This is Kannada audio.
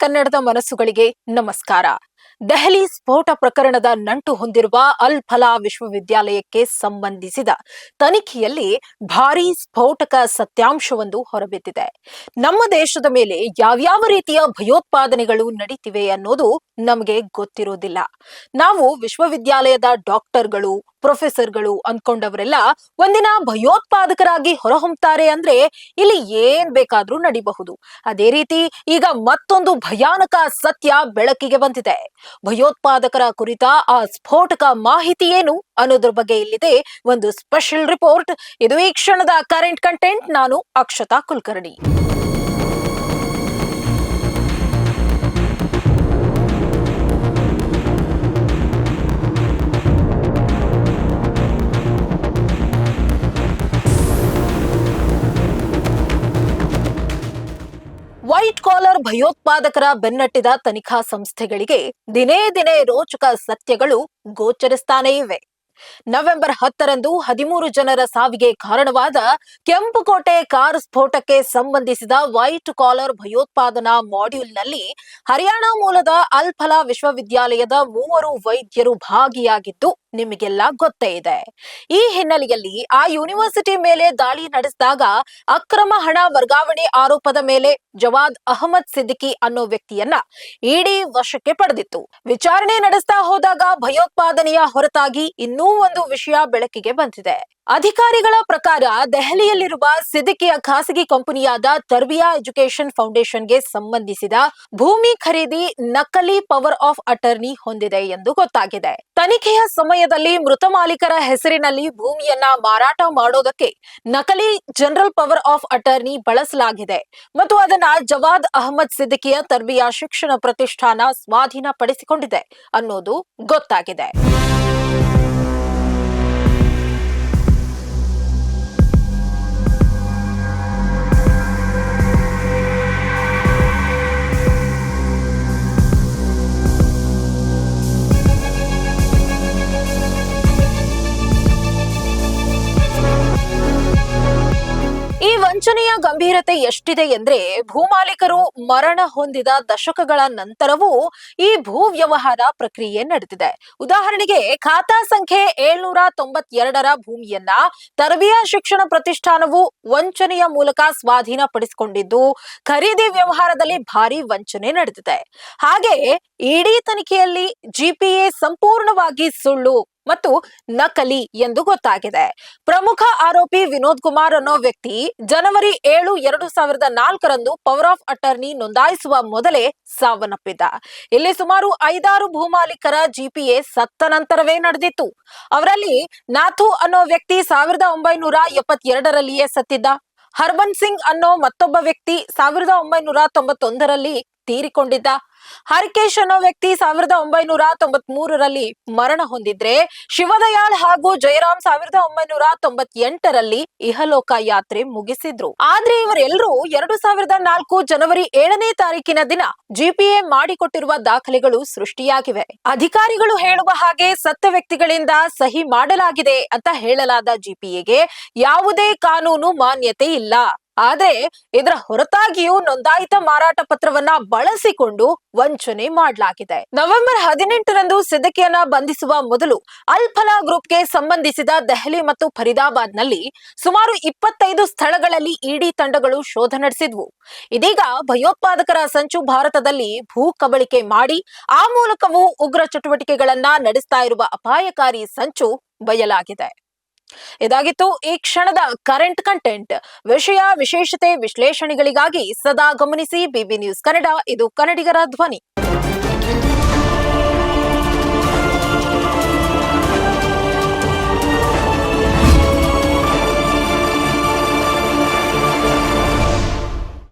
ಕನ್ನಡದ ಮನಸ್ಸುಗಳಿಗೆ ನಮಸ್ಕಾರ. ದೆಹಲಿ ಸ್ಫೋಟ ಪ್ರಕರಣದ ನಂಟು ಹೊಂದಿರುವ ಅಲ್ ಫಲಾ ವಿಶ್ವವಿದ್ಯಾಲಯಕ್ಕೆ ಸಂಬಂಧಿಸಿದ ತನಿಖೆಯಲ್ಲಿ ಭಾರೀ ಸ್ಫೋಟಕ ಸತ್ಯಾಂಶವೊಂದು ಹೊರಬಿದ್ದಿದೆ. ನಮ್ಮ ದೇಶದ ಮೇಲೆ ಯಾವ್ಯಾವ ರೀತಿಯ ಭಯೋತ್ಪಾದನೆಗಳು ನಡೀತಿವೆ ಅನ್ನೋದು ನಮಗೆ ಗೊತ್ತಿರೋದಿಲ್ಲ. ನಾವು ವಿಶ್ವವಿದ್ಯಾಲಯದ ಡಾಕ್ಟರ್ಗಳು ಪ್ರೊಫೆಸರ್ಗಳು ಅನ್ಕೊಂಡವರೆಲ್ಲ ಒಂದಿನ ಭಯೋತ್ಪಾದಕರಾಗಿ ಹೊರಹೊಮ್ತಾರೆ ಅಂದ್ರೆ ಇಲ್ಲಿ ಏನ್ ಬೇಕಾದ್ರೂ ನಡಿಬಹುದು. ಅದೇ ರೀತಿ ಈಗ ಮತ್ತೊಂದು ಭಯಾನಕ ಸತ್ಯ ಬೆಳಕಿಗೆ ಬಂದಿದೆ. ಭಯೋತ್ಪಾದಕರ ಕುರಿತ ಆ ಸ್ಫೋಟಕ ಮಾಹಿತಿ ಏನು ಅನ್ನೋದ್ರ ಬಗ್ಗೆ ಇಲ್ಲಿದೆ ಒಂದು ಸ್ಪೆಷಲ್ ರಿಪೋರ್ಟ್. ಇದು ಈ ಕ್ಷಣದ ಕರೆಂಟ್ ಕಂಟೆಂಟ್. ನಾನು ಅಕ್ಷತಾ ಕುಲಕರ್ಣಿ. ವೈಟ್ ಕಾಲರ್ ಭಯೋತ್ಪಾದಕರ ಬೆನ್ನಟ್ಟಿದ ತನಿಖಾ ಸಂಸ್ಥೆಗಳಿಗೆ ದಿನೇ ದಿನೇ ರೋಚಕ ಸತ್ಯಗಳು ಗೋಚರಿಸ್ತಾನೇ ಇವೆ. ನವೆಂಬರ್ ಹತ್ತರಂದು ಹದಿಮೂರು ಜನರ ಸಾವಿಗೆ ಕಾರಣವಾದ ಕೆಂಪುಕೋಟೆ ಕಾರ್ ಸ್ಫೋಟಕ್ಕೆ ಸಂಬಂಧಿಸಿದ ವೈಟ್ ಕಾಲರ್ ಭಯೋತ್ಪಾದನಾ ಮಾಡ್ಯೂಲ್ನಲ್ಲಿ ಹರಿಯಾಣ ಮೂಲದ ಅಲ್ಫಲಾ ವಿಶ್ವವಿದ್ಯಾಲಯದ ಮೂವರು ವೈದ್ಯರು ಭಾಗಿಯಾಗಿದ್ದು ನಿಮಗೆಲ್ಲ ಗೊತ್ತೇ ಇದೆ. ಈ ಹಿನ್ನೆಲೆಯಲ್ಲಿ ಆ ಯೂನಿವರ್ಸಿಟಿ ಮೇಲೆ ದಾಳಿ ನಡೆಸಿದಾಗ ಅಕ್ರಮ ಹಣ ವರ್ಗಾವಣೆ ಆರೋಪದ ಮೇಲೆ ಜವಾದ್ ಅಹಮದ್ ಸಿದ್ದಿಕಿ ಅನ್ನೋ ವ್ಯಕ್ತಿಯನ್ನ ಇಡಿ ವಶಕ್ಕೆ ಪಡೆದಿತ್ತು. ವಿಚಾರಣೆ ನಡೆಸ್ತಾ ಹೋದಾಗ ಭಯೋತ್ಪಾದನೆಯ ಹೊರತಾಗಿ ಇನ್ನೂ ಒಂದು ವಿಷಯ ಬೆಳಕಿಗೆ ಬಂದಿದೆ. ಅಧಿಕಾರಿಗಳ ಪ್ರಕಾರ ದೆಹಲಿಯಲ್ಲಿರುವ ಸಿದ್ದಿಕಿಯ ಖಾಸಗಿ ಕಂಪನಿಯಾದ ತರ್ಬಿಯಾ ಎಜುಕೇಶನ್ ಫೌಂಡೇಶನ್ಗೆ ಸಂಬಂಧಿಸಿದ ಭೂಮಿ ಖರೀದಿ ನಕಲಿ ಪವರ್ ಆಫ್ ಅಟರ್ನಿ ಹೊಂದಿದೆ ಎಂದು ಗೊತ್ತಾಗಿದೆ. ತನಿಖೆಯ ಸಮಯದಲ್ಲಿ ಮೃತ ಮಾಲೀಕರ ಹೆಸರಿನಲ್ಲಿ ಭೂಮಿಯನ್ನ ಮಾರಾಟ ಮಾಡೋದಕ್ಕೆ ನಕಲಿ ಜನರಲ್ ಪವರ್ ಆಫ್ ಅಟರ್ನಿ ಬಳಸಲಾಗಿದೆ. ಮತ್ತು ಅದನ್ನ ಜವಾದ್ ಅಹಮದ್ ಸಿದ್ದಿಕಿಯ ತರ್ಬಿಯಾ ಶಿಕ್ಷಣ ಪ್ರತಿಷ್ಠಾನ ಸ್ವಾಧೀನಪಡಿಸಿಕೊಂಡಿದೆ ಅನ್ನೋದು ಗೊತ್ತಾಗಿದೆ. ವಂಚನೆಯ ಗಂಭೀರತೆ ಎಷ್ಟಿದೆ ಎಂದ್ರೆ ಭೂಮಾಲೀಕರು ಮರಣ ಹೊಂದಿದ ದಶಕಗಳ ನಂತರವೂ ಈ ಭೂ ವ್ಯವಹಾರ ಪ್ರಕ್ರಿಯೆ ನಡೆದಿದೆ ಉದಾಹರಣೆಗೆ ಖಾತಾ ಸಂಖ್ಯೆ ಏಳ್ನೂರ ತೊಂಬತ್ತೆರಡರ ಭೂಮಿಯನ್ನ ತರಬಿಯಾ ಶಿಕ್ಷಣ ಪ್ರತಿಷ್ಠಾನವು ವಂಚನೆಯ ಮೂಲಕ ಸ್ವಾಧೀನ ಪಡಿಸಿಕೊಂಡಿದ್ದು ಖರೀದಿ ವ್ಯವಹಾರದಲ್ಲಿ ಭಾರಿ ವಂಚನೆ ನಡೆದಿದೆ ಹಾಗೆ ಇಡಿ ತನಿಖೆಯಲ್ಲಿ ಜಿಪಿಎ ಸಂಪೂರ್ಣವಾಗಿ ಸುಳ್ಳು ಮತ್ತು ನಕಲಿ ಎಂದು ಗೊತ್ತಾಗಿದೆ. ಪ್ರಮುಖ ಆರೋಪಿ ವಿನೋದ್ ಕುಮಾರ್ ಅನ್ನೋ ವ್ಯಕ್ತಿ ಜನವರಿ ಏಳು ಎರಡು ಸಾವಿರದ ನಾಲ್ಕರಂದು ಪವರ್ ಆಫ್ ಅಟರ್ನಿ ನೋಂದಾಯಿಸುವ ಮೊದಲೇ ಸಾವನ್ನಪ್ಪಿದ್ದ. ಇಲ್ಲಿ ಸುಮಾರು ಐದಾರು ಭೂಮಾಲೀಕರ ಜಿಪಿಎ ಸತ್ತ ನಂತರವೇ ನಡೆದಿತ್ತು. ಅವರಲ್ಲಿ ನಾಥು ಅನ್ನೋ ವ್ಯಕ್ತಿ ಸಾವಿರದ ಒಂಬೈನೂರ ಎಪ್ಪತ್ತೆರಡರಲ್ಲಿಯೇ ಸತ್ತಿದ್ದ. ಹರ್ಬನ್ ಸಿಂಗ್ ಅನ್ನೋ ಮತ್ತೊಬ್ಬ ವ್ಯಕ್ತಿ ಸಾವಿರದ ಒಂಬೈನೂರ ತೊಂಬತ್ತೊಂದರಲ್ಲಿ ತೀರಿಕೊಂಡಿದ್ದ. ಹರಿಕೇಶ್ ಅನ್ನೋ ವ್ಯಕ್ತಿ ಸಾವಿರದ ಒಂಬೈನೂರ ತೊಂಬತ್ ಮೂರರಲ್ಲಿ ಮರಣ ಹೊಂದಿದ್ರೆ ಶಿವದಯಾಳ್ ಹಾಗೂ ಜಯರಾಮ್ ಸಾವಿರದ ಒಂಬೈನೂರ ತೊಂಬತ್ತೆಂಟರಲ್ಲಿ ಇಹಲೋಕ ಯಾತ್ರೆ ಮುಗಿಸಿದ್ರು. ಆದ್ರೆ ಇವರೆಲ್ಲರೂ ಎರಡು ಸಾವಿರದ ನಾಲ್ಕು ಜನವರಿ ಏಳನೇ ತಾರೀಕಿನ ದಿನ ಜಿಪಿಎ ಮಾಡಿಕೊಟ್ಟಿರುವ ದಾಖಲೆಗಳು ಸೃಷ್ಟಿಯಾಗಿವೆ. ಅಧಿಕಾರಿಗಳು ಹೇಳುವ ಹಾಗೆ ಸತ್ತ ವ್ಯಕ್ತಿಗಳಿಂದ ಸಹಿ ಮಾಡಲಾಗಿದೆ ಅಂತ ಹೇಳಲಾದ ಜಿಪಿಎಗೆ ಯಾವುದೇ ಕಾನೂನು ಮಾನ್ಯತೆ ಇಲ್ಲ. ಆದ್ರೆ ಇದರ ಹೊರತಾಗಿಯೂ ನೋಂದಾಯಿತ ಮಾರಾಟ ಪತ್ರವನ್ನ ಬಳಸಿಕೊಂಡು ವಂಚನೆ ಮಾಡಲಾಗಿದೆ. ನವೆಂಬರ್ ಹದಿನೆಂಟರಂದು ಸಿದ್ದಿಕಿಯನ್ನ ಬಂಧಿಸುವ ಮೊದಲು ಅಲ್ಫಲಾ ಗ್ರೂಪ್ಗೆ ಸಂಬಂಧಿಸಿದ ದೆಹಲಿ ಮತ್ತು ಫರೀದಾಬಾದ್ನಲ್ಲಿ ಸುಮಾರು ಇಪ್ಪತ್ತೈದು ಸ್ಥಳಗಳಲ್ಲಿ ಇಡಿ ತಂಡಗಳು ಶೋಧ ನಡೆಸಿದ್ವು. ಇದೀಗ ಭಯೋತ್ಪಾದಕರ ಸಂಚು ಭಾರತದಲ್ಲಿ ಭೂ ಕಬಳಿಕೆ ಮಾಡಿ ಆ ಮೂಲಕವೂ ಉಗ್ರ ಚಟುವಟಿಕೆಗಳನ್ನ ನಡೆಸ್ತಾ ಇರುವ ಅಪಾಯಕಾರಿ ಸಂಚು ಬಯಲಾಗಿದೆ. ಇದಾಗಿತ್ತು ಈ ಕ್ಷಣದ ಕರೆಂಟ್ ಕಂಟೆಂಟ್ ವಿಷಯ, ವಿಶೇಷತೆ, ವಿಶ್ಲೇಷಣೆಗಳಿಗಾಗಿ ಸದಾ ಗಮನಿಸಿ ಬಿಬಿ ನ್ಯೂಸ್ ಕನ್ನಡ, ಇದು ಕನ್ನಡಿಗರ ಧ್ವನಿ.